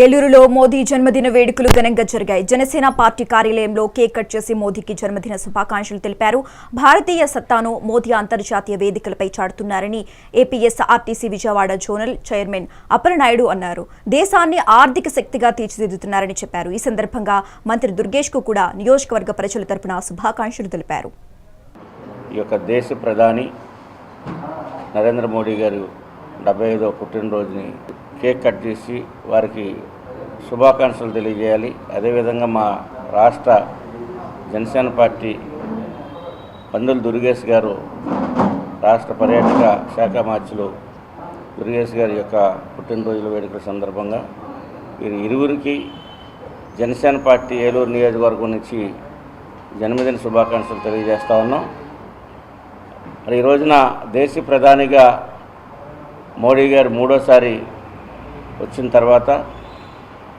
ఏలూరులో మోదీ జన్మదిన వేడుకలు ఘనంగా జరిగాయి. జనసేన పార్టీ కార్యాలయంలో కేక్ కట్ చేసి మోదీకి జన్మదిన శుభాకాంక్షలు తెలిపారు. భారతీయ సత్తాను మోదీ అంతర్జాతీయ వేదికలపై చాటుతున్నారని APS RTC Vijayawada zonal chairman Appalanaidu అన్నారు. దేశాన్ని ఆర్థిక శక్తిగా తీర్చిదిద్దుతున్నారని చెప్పారు. ఈ సందర్భంగా మంత్రి దుర్గేష్కు కూడా నియోజకవర్గ ప్రజల తరపున శుభాకాంక్షలు తెలిపారు. ఈ యొక్క దేశ ప్రధాని నరేంద్ర మోడీ గారు డెబ్బై ఐదో పుట్టినరోజుని కేక్ కట్ చేసి వారికి శుభాకాంక్షలు తెలియజేయాలి. అదేవిధంగా మా రాష్ట్ర జనసేన పార్టీ పందుల దుర్గేష్ గారు రాష్ట్ర పర్యాటక శాఖ మార్చులు దుర్గేష్ గారి యొక్క పుట్టినరోజుల వేడుకల సందర్భంగా వీరి ఇరువురికి జనసేన పార్టీ ఏలూరు నియోజకవర్గం నుంచి జన్మదిన శుభాకాంక్షలు తెలియజేస్తా ఉన్నాం. మరి ఈ రోజున దేశ ప్రధానిగా మోడీ గారు మూడోసారి వచ్చిన తర్వాత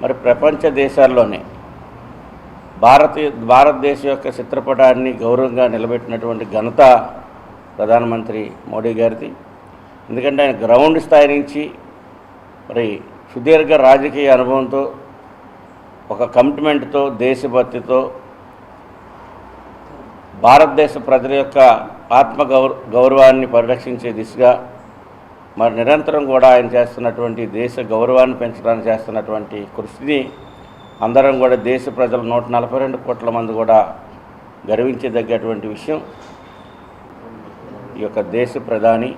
మరి ప్రపంచ దేశాల్లోనే భారతీయ భారతదేశం యొక్క చిత్రపటాన్ని గౌరవంగా నిలబెట్టినటువంటి ఘనత ప్రధానమంత్రి మోడీ గారిది. ఎందుకంటే ఆయన గ్రౌండ్ స్థాయి నుంచి మరి సుదీర్ఘ రాజకీయ అనుభవంతో ఒక కమిట్మెంట్తో దేశభక్తితో భారతదేశ ప్రజల యొక్క ఆత్మ గౌర గౌరవాన్ని పరిరక్షించే దిశగా మరి నిరంతరం కూడా ఆయన చేస్తున్నటువంటి దేశ గౌరవాన్ని పెంచడానికి చేస్తున్నటువంటి కృషిని అందరం కూడా దేశ ప్రజలు నూట నలభై రెండు కోట్ల మంది కూడా గర్వించదగ్గటువంటి విషయం. ఈ యొక్క దేశ ప్రధాని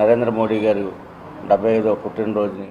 నరేంద్ర మోడీ గారు డెబ్బై ఐదో పుట్టినరోజుని